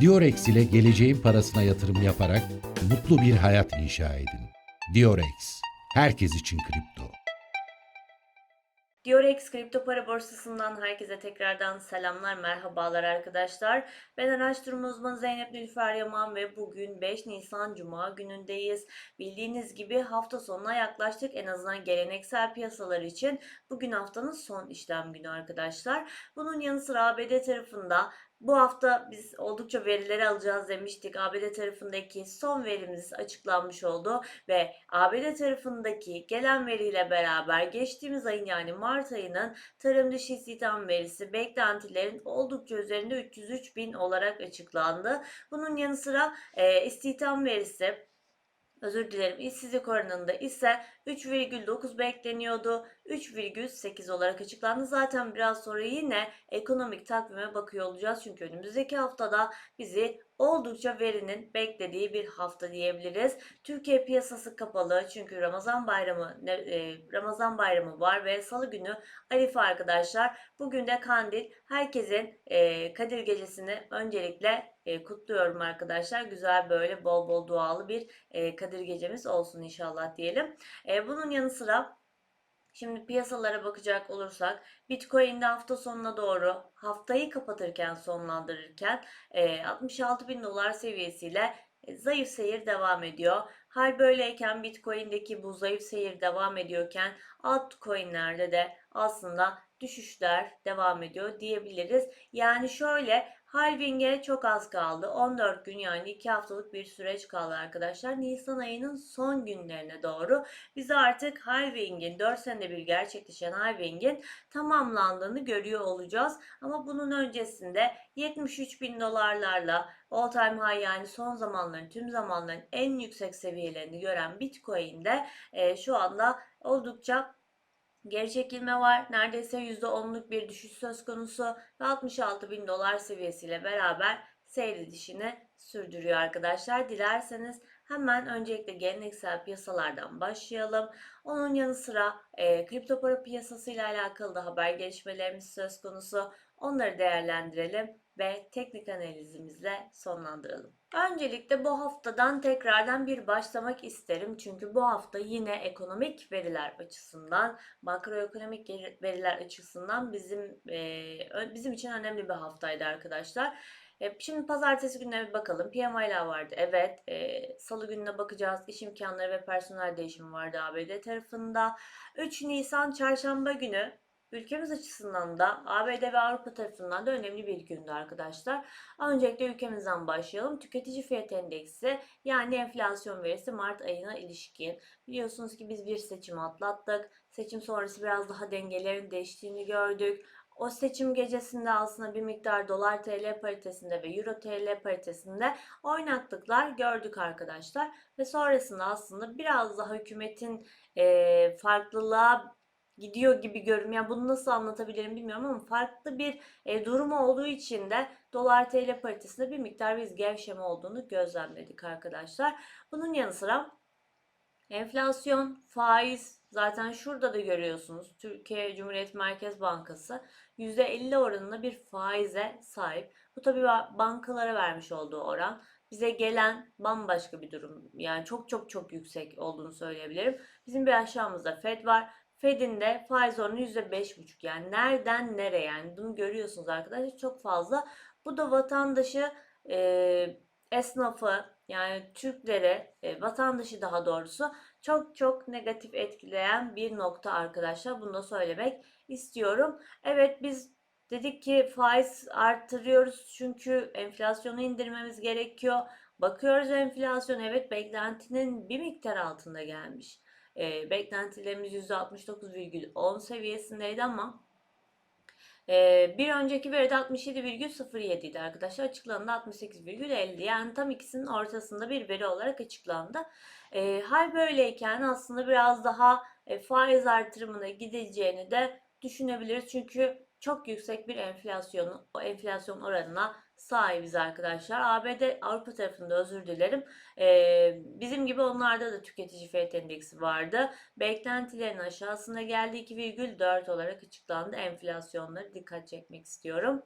Diorex ile geleceğin parasına yatırım yaparak mutlu bir hayat inşa edin. Diorex, herkes için kripto. Diorex kripto para borsasından herkese tekrardan selamlar, merhabalar arkadaşlar. Ben araştırma uzmanı Zeynep Nilüfer Yaman ve bugün 5 Nisan Cuma günündeyiz. Bildiğiniz gibi hafta sonuna yaklaştık en azından geleneksel piyasalar için. Bugün haftanın son işlem günü arkadaşlar. Bunun yanı sıra ABD tarafında bu hafta biz oldukça verileri alacağız demiştik. ABD tarafındaki son verimiz açıklanmış oldu ve ABD tarafındaki gelen veriyle beraber geçtiğimiz ayın yani Mart ayının tarım dışı istihdam verisi beklentilerin oldukça üzerinde 303 bin olarak açıklandı. Bunun yanı sıra e, istihdam verisi özür dilerim işsizlik oranında ise 3,9 bekleniyordu. 3,8 olarak açıklandı. Zaten biraz sonra yine ekonomik takvime bakıyor olacağız. Çünkü önümüzdeki haftada bizi oldukça verinin beklediği bir hafta diyebiliriz. Türkiye piyasası kapalı çünkü Ramazan bayramı e, Ramazan bayramı var ve Salı günü Arife arkadaşlar. Bugün de Kandil. Herkesin e, Kadir gecesini öncelikle e, kutluyorum arkadaşlar. Güzel böyle bol bol dualı bir e, Kadir gecemiz olsun inşallah diyelim. E, bunun yanı sıra Şimdi piyasalara bakacak olursak Bitcoin'de hafta sonuna doğru haftayı kapatırken sonlandırırken e, 66 bin dolar seviyesiyle e, zayıf seyir devam ediyor. Hal böyleyken Bitcoin'deki bu zayıf seyir devam ediyorken altcoin'lerde de aslında düşüşler devam ediyor diyebiliriz. Yani şöyle halving'e çok az kaldı. 14 gün yani 2 haftalık bir süreç kaldı arkadaşlar. Nisan ayının son günlerine doğru biz artık halving'in 4 senede bir gerçekleşen halving'in tamamlandığını görüyor olacağız. Ama bunun öncesinde 73 bin dolarlarla all time high yani son zamanların tüm zamanların en yüksek seviyelerini gören Bitcoin'de e, şu anda oldukça Geri çekilme var. Neredeyse %10'luk bir düşüş söz konusu ve 66 bin dolar seviyesiyle beraber seyredişini sürdürüyor arkadaşlar. Dilerseniz hemen öncelikle geleneksel piyasalardan başlayalım. Onun yanı sıra e, kripto para piyasası ile alakalı da haber gelişmelerimiz söz konusu. Onları değerlendirelim ve teknik analizimizle sonlandıralım. Öncelikle bu haftadan tekrardan bir başlamak isterim. Çünkü bu hafta yine ekonomik veriler açısından, makroekonomik veriler açısından bizim e, bizim için önemli bir haftaydı arkadaşlar. E, Şimdi pazartesi gününe bir bakalım. PMI'ler vardı. Evet. E, Salı gününe bakacağız. İş imkanları ve personel değişimi vardı ABD tarafında. 3 Nisan çarşamba günü ülkemiz açısından da ABD ve Avrupa tarafından da önemli bir gündü arkadaşlar. Öncelikle ülkemizden başlayalım. Tüketici fiyat endeksi yani enflasyon verisi Mart ayına ilişkin. Biliyorsunuz ki biz bir seçim atlattık. Seçim sonrası biraz daha dengelerin değiştiğini gördük. O seçim gecesinde aslında bir miktar dolar TL paritesinde ve euro TL paritesinde oynaklıklar gördük arkadaşlar. Ve sonrasında aslında biraz daha hükümetin eee farklılığa gidiyor gibi görünüyor. Yani bunu nasıl anlatabilirim bilmiyorum ama farklı bir e, durum olduğu için de dolar TL paritesinde bir miktar biz gevşeme olduğunu gözlemledik arkadaşlar. Bunun yanı sıra enflasyon, faiz zaten şurada da görüyorsunuz. Türkiye Cumhuriyet Merkez Bankası %50 oranında bir faize sahip. Bu tabii ba- bankalara vermiş olduğu oran. Bize gelen bambaşka bir durum. Yani çok çok çok yüksek olduğunu söyleyebilirim. Bizim bir aşağımızda Fed var. Fed'in de faiz oranı %5,5 yani nereden nereye yani bunu görüyorsunuz arkadaşlar çok fazla. Bu da vatandaşı e, esnafı yani Türkleri e, vatandaşı daha doğrusu çok çok negatif etkileyen bir nokta arkadaşlar. Bunu da söylemek istiyorum. Evet biz dedik ki faiz arttırıyoruz çünkü enflasyonu indirmemiz gerekiyor. Bakıyoruz enflasyon evet beklentinin bir miktar altında gelmiş. E, beklentilerimiz %69,10 seviyesindeydi ama e, bir önceki veride 67,07 idi arkadaşlar. Açıklandı 68,50 yani tam ikisinin ortasında bir veri olarak açıklandı. E, hal böyleyken aslında biraz daha e, faiz artırımına gideceğini de düşünebiliriz. Çünkü çok yüksek bir enflasyonu, o enflasyon oranına sahibiz arkadaşlar. ABD, Avrupa tarafında özür dilerim. Ee, bizim gibi onlarda da tüketici fiyat endeksi vardı. Beklentilerin aşağısında geldi 2,4 olarak açıklandı. Enflasyonları dikkat çekmek istiyorum.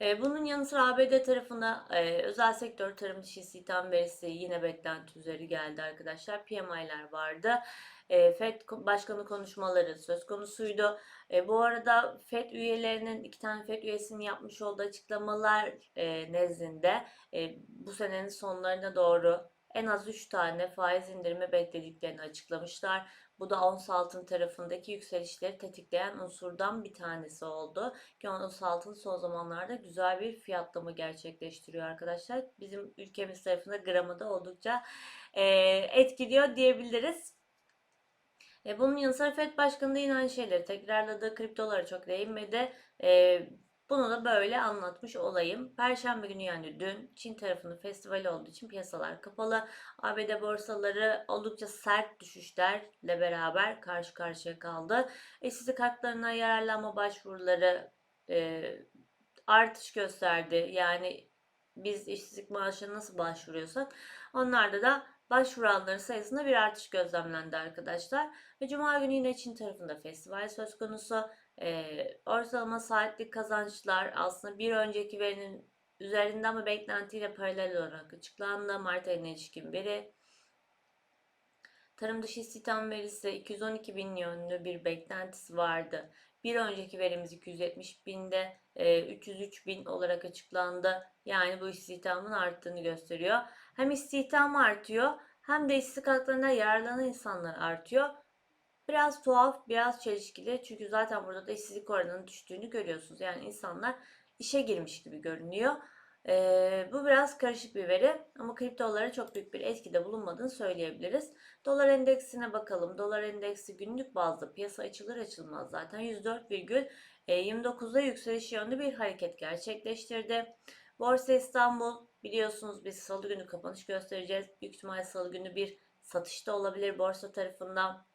E, bunun yanı sıra ABD tarafında e, özel sektör tarım dışı istihdam verisi yine beklenti üzeri geldi arkadaşlar. PMI'ler vardı. E, FED başkanı konuşmaları söz konusuydu. E, bu arada FED üyelerinin iki tane FED üyesinin yapmış olduğu açıklamalar nezdinde bu senenin sonlarına doğru en az 3 tane faiz indirimi beklediklerini açıklamışlar. Bu da ons altın tarafındaki yükselişleri tetikleyen unsurdan bir tanesi oldu. Ki ons altın son zamanlarda güzel bir fiyatlama gerçekleştiriyor arkadaşlar. Bizim ülkemiz tarafında gramı da oldukça e, etkiliyor diyebiliriz. E, bunun yanı sıra FED Başkanı da yine aynı şeyleri tekrarladı. Kriptolara çok değinmedi. E, bunu da böyle anlatmış olayım. Perşembe günü yani dün Çin tarafının festivali olduğu için piyasalar kapalı. ABD borsaları oldukça sert düşüşlerle beraber karşı karşıya kaldı. İşsizlik haklarına yararlanma başvuruları e, artış gösterdi. Yani biz işsizlik maaşına nasıl başvuruyorsak onlarda da başvuranların sayısında bir artış gözlemlendi arkadaşlar. Ve Cuma günü yine Çin tarafında festival söz konusu. Ee, ortalama saatlik kazançlar aslında bir önceki verinin üzerinde ama beklentiyle paralel olarak açıklandı. Mart ayına ilişkin veri. Tarım dışı istihdam verisi 212 bin yönlü bir beklentisi vardı. Bir önceki verimiz 270 binde, e, 303 bin olarak açıklandı. Yani bu istihdamın arttığını gösteriyor. Hem istihdam artıyor hem de işsizlik haklarından yararlanan insanlar artıyor. Biraz tuhaf, biraz çelişkili. Çünkü zaten burada da işsizlik oranının düştüğünü görüyorsunuz. Yani insanlar işe girmiş gibi görünüyor. Ee, bu biraz karışık bir veri ama kriptolara çok büyük bir etkide bulunmadığını söyleyebiliriz. Dolar endeksine bakalım. Dolar endeksi günlük bazda piyasa açılır açılmaz zaten 104,29'da yükseliş yönlü bir hareket gerçekleştirdi. Borsa İstanbul biliyorsunuz biz salı günü kapanış göstereceğiz. Büyük ihtimal salı günü bir satışta olabilir borsa tarafından.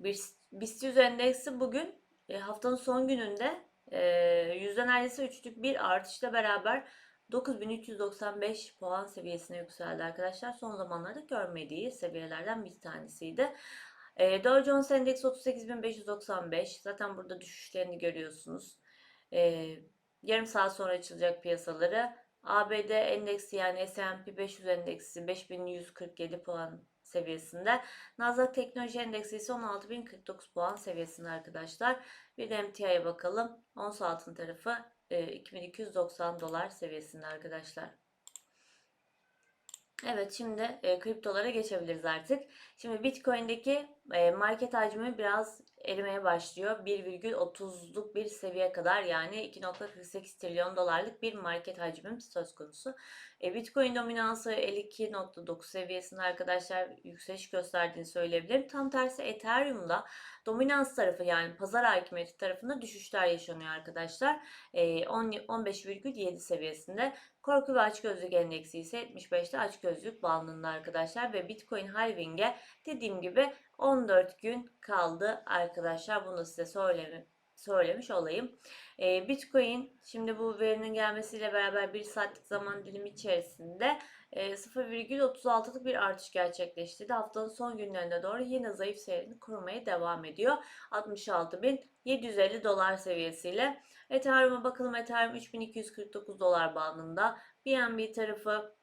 BIST BIST 100 endeksi bugün e, haftanın son gününde e, yüzde neredeyse üçlük bir artışla beraber 9395 puan seviyesine yükseldi arkadaşlar. Son zamanlarda görmediği seviyelerden bir tanesiydi. E, Dow Jones Endeksi 38595. Zaten burada düşüşlerini görüyorsunuz. E, yarım saat sonra açılacak piyasaları. ABD endeksi yani S&P 500 endeksi 5147 puan seviyesinde. Nasdaq Teknoloji Endeksi ise 16.049 puan seviyesinde arkadaşlar. Bir de MTI'ye bakalım. Ons altın tarafı e, 2290 dolar seviyesinde arkadaşlar. Evet şimdi e, kriptolara geçebiliriz artık. Şimdi Bitcoin'deki e, market hacmi biraz erimeye başlıyor. 1,30'luk bir seviye kadar yani 2.48 trilyon dolarlık bir market hacmim söz konusu. E, Bitcoin dominansı 52.9 seviyesinde arkadaşlar yükseliş gösterdiğini söyleyebilirim. Tam tersi Ethereum'da dominans tarafı yani pazar hakimiyeti tarafında düşüşler yaşanıyor arkadaşlar. E, 10 15,7 seviyesinde. Korku ve açgözlük endeksi ise 75'te açgözlük bandında arkadaşlar ve Bitcoin halving'e dediğim gibi 14 gün kaldı arkadaşlar. Bunu size söylemi, söylemiş olayım. Ee, Bitcoin şimdi bu verinin gelmesiyle beraber bir saatlik zaman dilimi içerisinde e, 0,36'lık bir artış gerçekleştirdi. Haftanın son günlerine doğru yine zayıf seyrini korumaya devam ediyor. 66.750 dolar seviyesiyle. Ethereum'a bakalım. Ethereum 3249 dolar bandında. BNB tarafı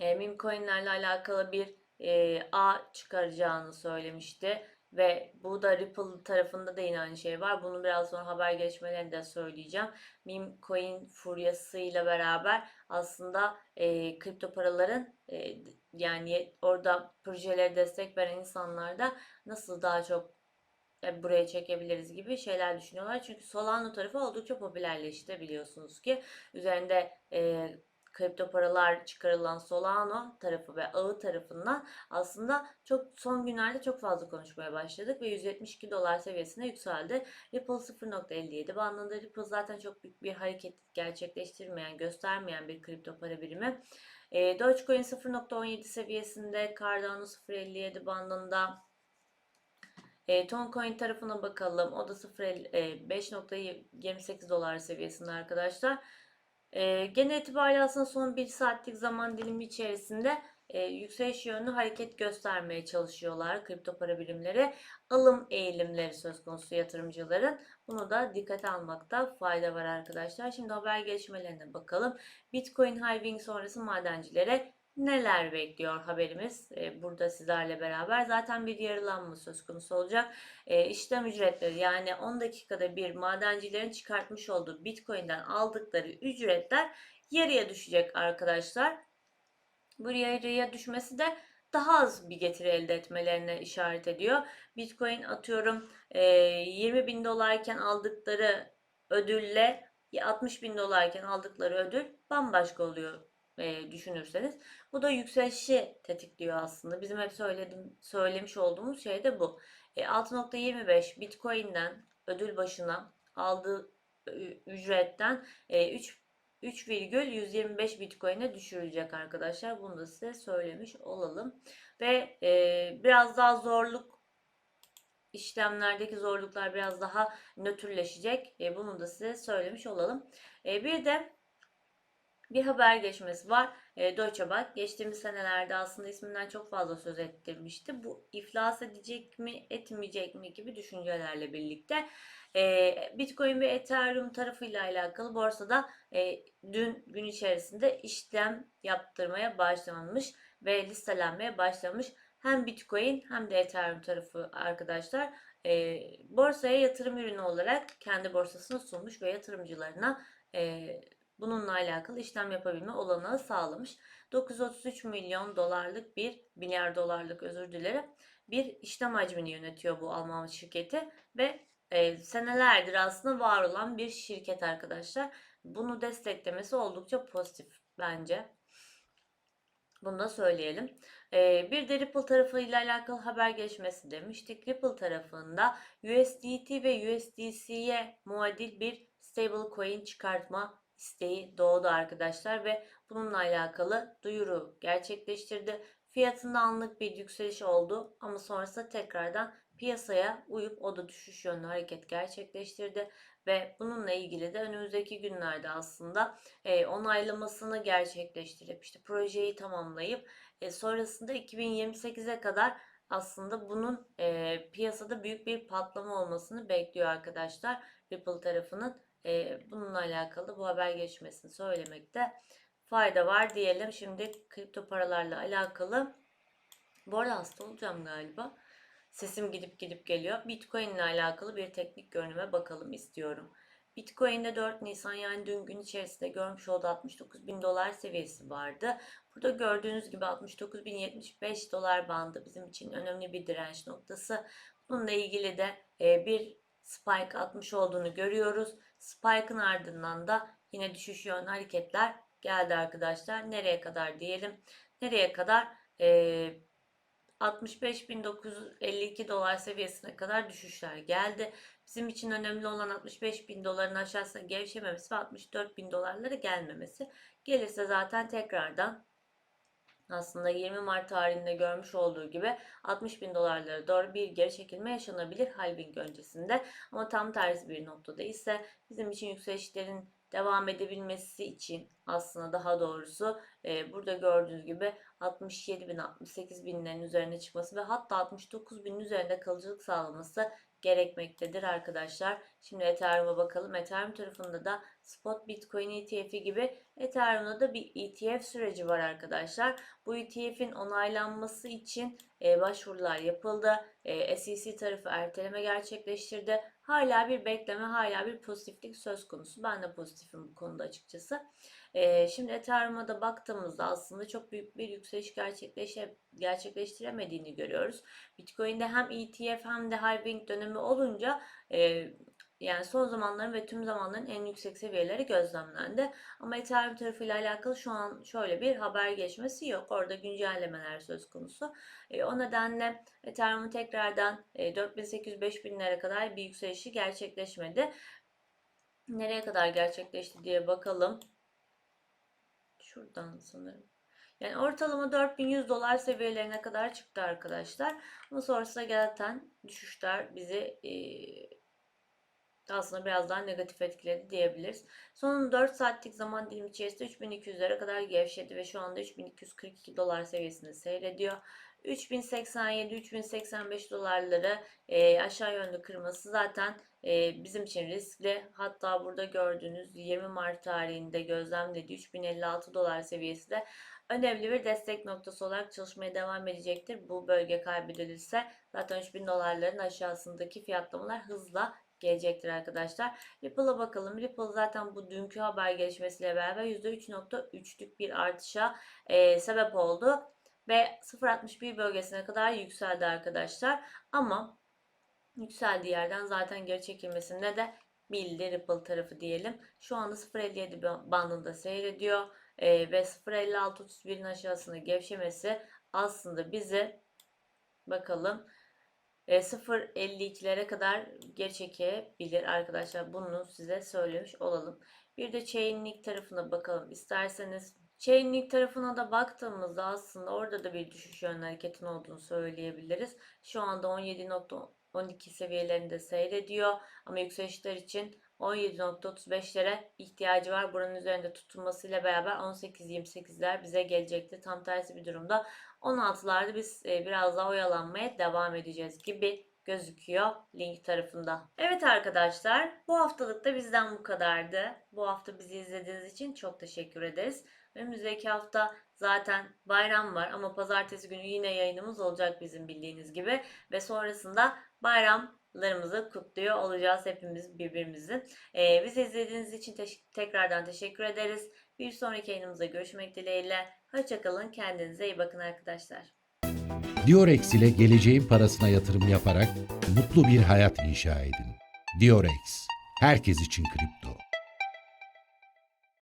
e, meme coinlerle alakalı bir e, A çıkaracağını söylemişti. Ve bu da Ripple tarafında da yine aynı şey var. Bunu biraz sonra haber gelişmelerinde de söyleyeceğim. Meme coin furyasıyla beraber aslında e, kripto paraların e, yani orada projelere destek veren insanlar da nasıl daha çok buraya çekebiliriz gibi şeyler düşünüyorlar. Çünkü Solana tarafı oldukça popülerleşti biliyorsunuz ki. Üzerinde e, kripto paralar çıkarılan Solana tarafı ve ağı tarafından aslında çok son günlerde çok fazla konuşmaya başladık ve 172 dolar seviyesine yükseldi. Ripple 0.57 bandında Ripple zaten çok büyük bir hareket gerçekleştirmeyen, göstermeyen bir kripto para birimi. E, Dogecoin 0.17 seviyesinde, Cardano 0.57 bandında. E, Toncoin tarafına bakalım. O da 5.28 dolar seviyesinde arkadaşlar. E, genel itibariyle aslında son bir saatlik zaman dilimi içerisinde e, yükseliş yönlü hareket göstermeye çalışıyorlar kripto para birimleri. Alım eğilimleri söz konusu yatırımcıların. Bunu da dikkate almakta fayda var arkadaşlar. Şimdi haber gelişmelerine bakalım. Bitcoin halving sonrası madencilere neler bekliyor haberimiz e, burada sizlerle beraber. Zaten bir yarılanma söz konusu olacak. E, işlem ücretleri yani 10 dakikada bir madencilerin çıkartmış olduğu Bitcoin'den aldıkları ücretler yarıya düşecek arkadaşlar. Bu yarıya düşmesi de daha az bir getiri elde etmelerine işaret ediyor. Bitcoin atıyorum e, 20 bin dolarken aldıkları ödülle 60 bin dolarken aldıkları ödül bambaşka oluyor e, düşünürseniz. Bu da yükselişi tetikliyor aslında. Bizim hep söyledim, söylemiş olduğumuz şey de bu. E, 6.25 Bitcoin'den ödül başına aldığı ücretten e, 3 3,125 Bitcoin'e düşürülecek arkadaşlar. Bunu da size söylemiş olalım. Ve e, biraz daha zorluk işlemlerdeki zorluklar biraz daha nötrleşecek. E, bunu da size söylemiş olalım. E, bir de bir haber geçmesi var. E, Deutsche Bank geçtiğimiz senelerde aslında isminden çok fazla söz ettirmişti. Bu iflas edecek mi etmeyecek mi gibi düşüncelerle birlikte e, Bitcoin ve Ethereum tarafıyla alakalı borsada e, dün gün içerisinde işlem yaptırmaya başlanmış ve listelenmeye başlamış. Hem Bitcoin hem de Ethereum tarafı arkadaşlar e, borsaya yatırım ürünü olarak kendi borsasını sunmuş ve yatırımcılarına e, bununla alakalı işlem yapabilme olanağı sağlamış. 933 milyon dolarlık bir milyar dolarlık özür dilerim bir işlem hacmini yönetiyor bu Alman şirketi ve e, senelerdir aslında var olan bir şirket arkadaşlar. Bunu desteklemesi oldukça pozitif bence. Bunu da söyleyelim. Ee, bir de Ripple tarafıyla alakalı haber geçmesi demiştik. Ripple tarafında USDT ve USDC'ye muadil bir stablecoin çıkartma isteği doğdu arkadaşlar ve bununla alakalı duyuru gerçekleştirdi. Fiyatında anlık bir yükseliş oldu ama sonrasında tekrardan piyasaya uyup o da düşüş yönlü hareket gerçekleştirdi ve bununla ilgili de önümüzdeki günlerde aslında e, onaylamasını gerçekleştirip işte projeyi tamamlayıp e, sonrasında 2028'e kadar aslında bunun e, piyasada büyük bir patlama olmasını bekliyor arkadaşlar Ripple tarafının. E, bununla alakalı bu haber geçmesini söylemekte fayda var diyelim. Şimdi kripto paralarla alakalı bu arada hasta olacağım galiba. Sesim gidip gidip geliyor. Bitcoin ile alakalı bir teknik görünüme bakalım istiyorum. Bitcoin'de 4 Nisan yani dün gün içerisinde görmüş olduğu 69 bin dolar seviyesi vardı. Burada gördüğünüz gibi 69 bin 75 dolar bandı bizim için önemli bir direnç noktası. Bununla ilgili de e, bir spike atmış olduğunu görüyoruz. Spike'ın ardından da yine düşüş yönlü hareketler geldi arkadaşlar. Nereye kadar diyelim? Nereye kadar? E, 65.952 dolar seviyesine kadar düşüşler geldi. Bizim için önemli olan 65.000 doların aşağısına gevşememesi ve 64.000 dolarlara gelmemesi. Gelirse zaten tekrardan aslında 20 Mart tarihinde görmüş olduğu gibi 60 bin dolarlara doğru bir geri çekilme yaşanabilir halving öncesinde. Ama tam tersi bir noktada ise bizim için yükselişlerin devam edebilmesi için aslında daha doğrusu e, burada gördüğünüz gibi 67 bin 68 binlerin üzerine çıkması ve hatta 69 binin üzerinde kalıcılık sağlaması gerekmektedir arkadaşlar. Şimdi Ethereum'a bakalım. Ethereum tarafında da Spot Bitcoin ETF'i gibi Ethereum'da da bir ETF süreci var arkadaşlar. Bu ETF'in onaylanması için e, başvurular yapıldı. E, SEC tarafı erteleme gerçekleştirdi. Hala bir bekleme, hala bir pozitiflik söz konusu. Ben de pozitifim bu konuda açıkçası. Şimdi Ethereum'a da baktığımızda aslında çok büyük bir yükseliş gerçekleşe, gerçekleştiremediğini görüyoruz. Bitcoin'de hem ETF hem de halving dönemi olunca yani son zamanların ve tüm zamanların en yüksek seviyeleri gözlemlendi. Ama Ethereum tarafıyla alakalı şu an şöyle bir haber geçmesi yok. Orada güncellemeler söz konusu. E, o nedenle Ethereum'un tekrardan e, 4800-5000'lere kadar bir yükselişi gerçekleşmedi. Nereye kadar gerçekleşti diye bakalım. Şuradan sanırım. Yani ortalama 4100 dolar seviyelerine kadar çıktı arkadaşlar. Ama sonrasında zaten düşüşler bizi e, aslında biraz daha negatif etkiledi diyebiliriz. Son 4 saatlik zaman dilimi içerisinde 3200'lere kadar gevşedi ve şu anda 3242 dolar seviyesinde seyrediyor. 3087-3085 dolarları e, aşağı yönlü kırması zaten bizim için riskli. Hatta burada gördüğünüz 20 Mart tarihinde gözlemlediği 3056 dolar seviyesi de önemli bir destek noktası olarak çalışmaya devam edecektir. Bu bölge kaybedilirse zaten 3000 dolarların aşağısındaki fiyatlamalar hızla gelecektir arkadaşlar. Ripple'a bakalım. Ripple zaten bu dünkü haber gelişmesiyle beraber %3.3'lük bir artışa e, sebep oldu ve 0.61 bölgesine kadar yükseldi arkadaşlar. Ama yükseldiği yerden zaten geri çekilmesinde de bildi Ripple tarafı diyelim. Şu anda 0.57 bandında seyrediyor e, ve 0.56-31'in aşağısında gevşemesi aslında bizi bakalım e, 0.52'lere kadar geri çekebilir arkadaşlar. Bunu size söylemiş olalım. Bir de Chainlink tarafına bakalım isterseniz. Chainlink tarafına da baktığımızda aslında orada da bir düşüş yönlü hareketin olduğunu söyleyebiliriz. Şu anda 17.12 seviyelerinde seyrediyor ama yükselişler için 17.35'lere ihtiyacı var. Buranın üzerinde tutulmasıyla beraber 18-28'ler bize gelecekti. Tam tersi bir durumda 16'larda biz e, biraz daha oyalanmaya devam edeceğiz gibi gözüküyor link tarafında. Evet arkadaşlar bu haftalık da bizden bu kadardı. Bu hafta bizi izlediğiniz için çok teşekkür ederiz. Önümüzdeki hafta zaten bayram var ama pazartesi günü yine yayınımız olacak bizim bildiğiniz gibi. Ve sonrasında bayramlarımızı kutluyor olacağız hepimiz birbirimizi. Ee, bizi izlediğiniz için teş- tekrardan teşekkür ederiz. Bir sonraki yayınımızda görüşmek dileğiyle. Hoşçakalın. Kendinize iyi bakın arkadaşlar. Diorex ile geleceğin parasına yatırım yaparak mutlu bir hayat inşa edin. Diorex, herkes için kripto.